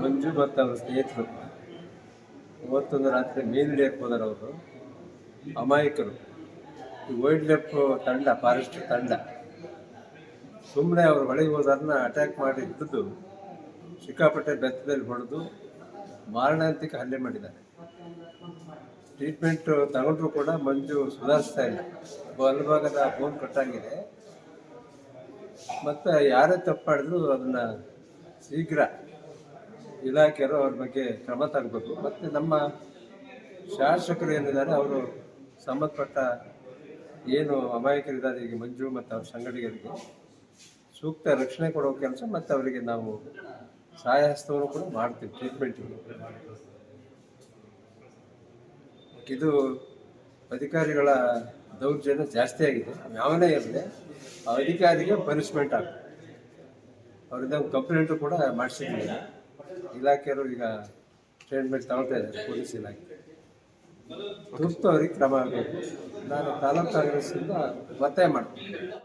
ಮಂಜು ಮತ್ತು ಅವ್ರ ಸ್ನೇಹಿತರು. ಇವತ್ತೊಂದು ರಾತ್ರಿ ಮೀನು ಹಿಡಿಯಕ್ಕೆ ಹೋದಾರ ಅವರು. ಅಮಾಯಕರು. ಈ ವೈಲ್ಡ್ ಲೈಫ್ ತಂಡ, ಫಾರೆಸ್ಟ್ ತಂಡ. ಸುಮ್ಮನೆ ಅವ್ರು ಒಳಗೆ ಹೋದನ್ನ ಅಟ್ಯಾಕ್ ಮಾಡಿ ಹಿಡಿದು ಸಿಕ್ಕಾಪಟ್ಟೆ ಬೆತ್ತದಲ್ಲಿ ಹೊಡೆದು ಮಾರಣಾಂತಿಕ ಹಲ್ಲೆ ಮಾಡಿದ್ದಾರೆ. ಟ್ರೀಟ್ಮೆಂಟ್ ತಗೊಂಡ್ರು ಕೂಡ ಮಂಜು ಸುಧಾರಿಸ್ತಾ ಇಲ್ಲ. ಬಲಭಾಗದ ಬೋನ್ ಕಟ್ಟಾಗಿದೆ. ಮತ್ತು ಯಾರೇ ತಪ್ಪಾಡಿದ್ರು ಅದನ್ನ ಶೀಘ್ರ ಇಲಾಖೆಯವರು ಅವ್ರ ಬಗ್ಗೆ ಕ್ರಮ ತಗೋಬೇಕು ಮತ್ತು ನಮ್ಮ ಶಾಸಕರು ಏನಿದ್ದಾರೆ, ಅವರು ಸಂಬಂಧಪಟ್ಟ ಏನು ಅಮಾಯಕರಿದ್ದಾರೆ, ಈಗ ಮಂಜು ಮತ್ತು ಅವ್ರ ಸಂಗಡಿಗರಿಗೆ ಸೂಕ್ತ ರಕ್ಷಣೆ ಕೊಡೋ ಕೆಲಸ ಮತ್ತು ಅವರಿಗೆ ನಾವು ಸಹಾಯ ಹಸ್ತವನ್ನು ಕೂಡ ಮಾಡ್ತೀವಿ ಟ್ರೀಟ್ಮೆಂಟಿಗೆ ಇದು ಅಧಿಕಾರಿಗಳ ದೌರ್ಜನ್ಯ ಜಾಸ್ತಿ ಆಗಿದೆ. ಯಾವನೇ ಇರಲಿ, ಆ ಅಧಿಕಾರಿಗೆ ಪನಿಷ್ಮೆಂಟ್ ಆಗುತ್ತೆ ಅವರಿಂದ ಕಂಪ್ಲೇಂಟು ಕೂಡ ಮಾಡಿಸಿದ್ದೀವಿ. ಇಲಾಖೆಯವರು ಈಗ ಟ್ರೀಟ್ಮೆಂಟ್ ತಗೊಳ್ತಾ ಇದ್ದಾರೆ, ಪೊಲೀಸ್ ಇಲಾಖೆ. ತುರ್ತು ಅವ್ರಿಗೆ ಕ್ರಮ ಆಗಬೇಕು. ನಾನು ತಾಲೂಕು ಕಾಂಗ್ರೆಸ್ಸಿಂದ ಒತ್ತಾಯ ಮಾಡ್ತೀನಿ.